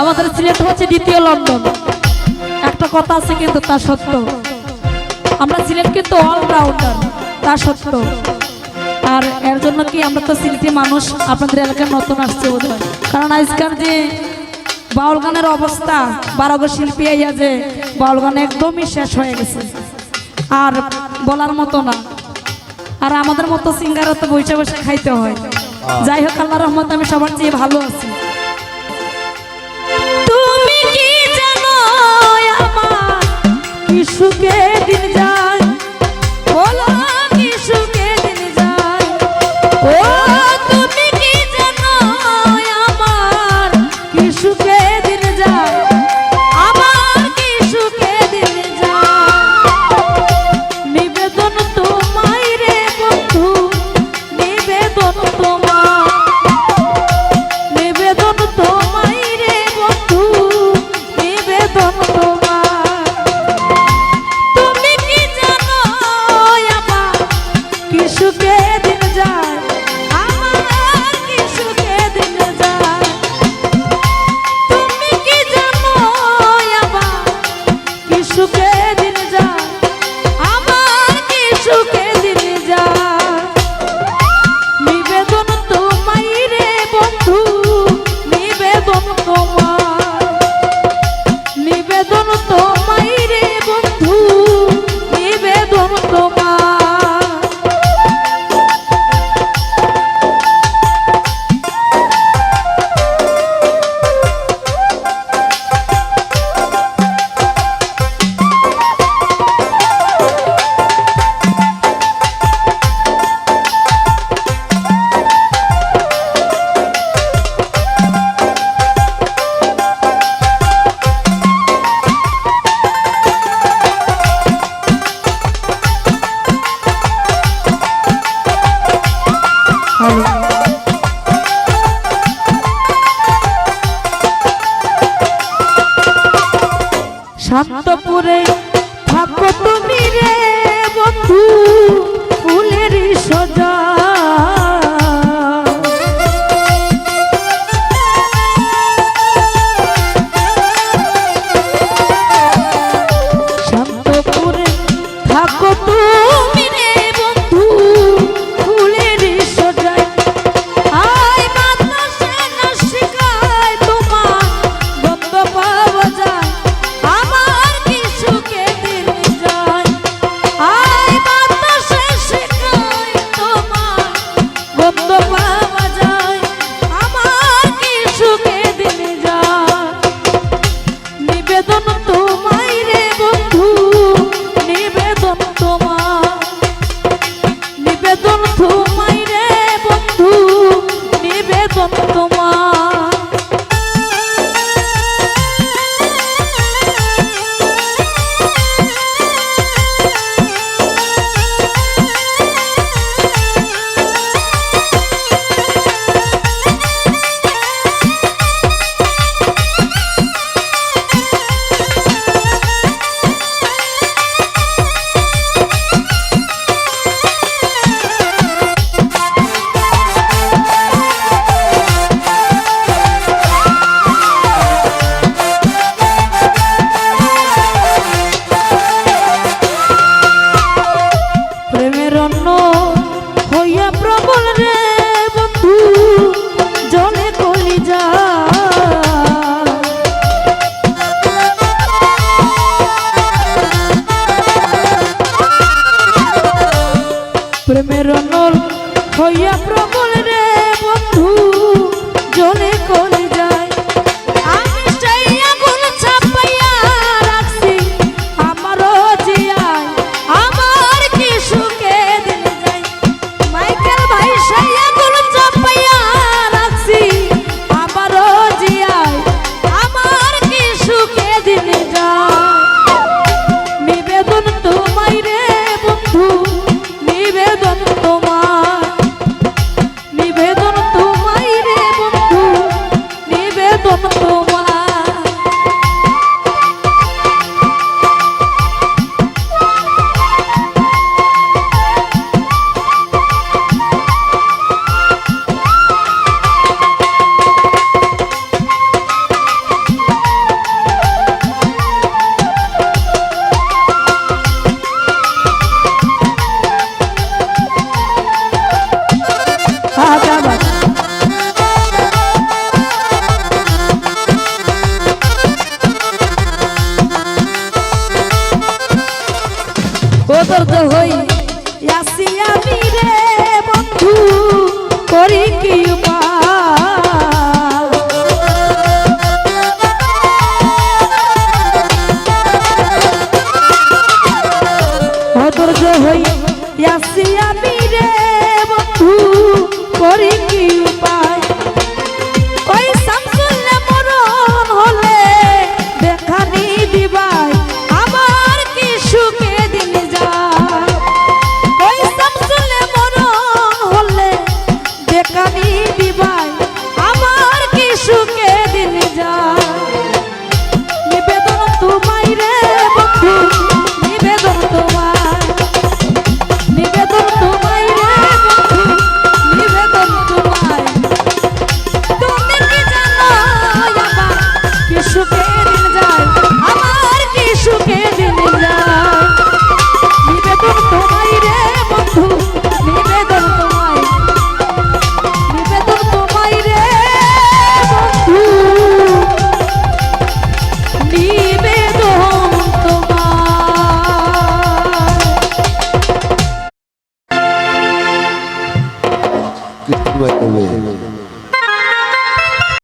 আমাদের সিলেট হচ্ছে দ্বিতীয় লন্ডন। একটা কথা আছে কিন্তু তা সত্য। আমরা সিলেট কিন্তু অলরাউন্ডার তা সত্য। আর এর জন্য কি আমরা তো সিলেটি মানুষ, আপনাদের এলাকায় নতুন আসছে বোধ। কারণ আজকাল যে বাউল গানের অবস্থা, বারোগ শিল্পী আইয়া যে বাউল গান একদমই শেষ হয়ে গেছে। আর বলার মতো না। আর আমাদের মতো সিঙ্গারও তো বসে বসে খাইতে হয়। যাই হোক আল্লাহ রহমত আমি সবার চেয়ে ভালো আছি। সুখে দিন শান্তপুরে থাকো তুমি রে বন্ধু।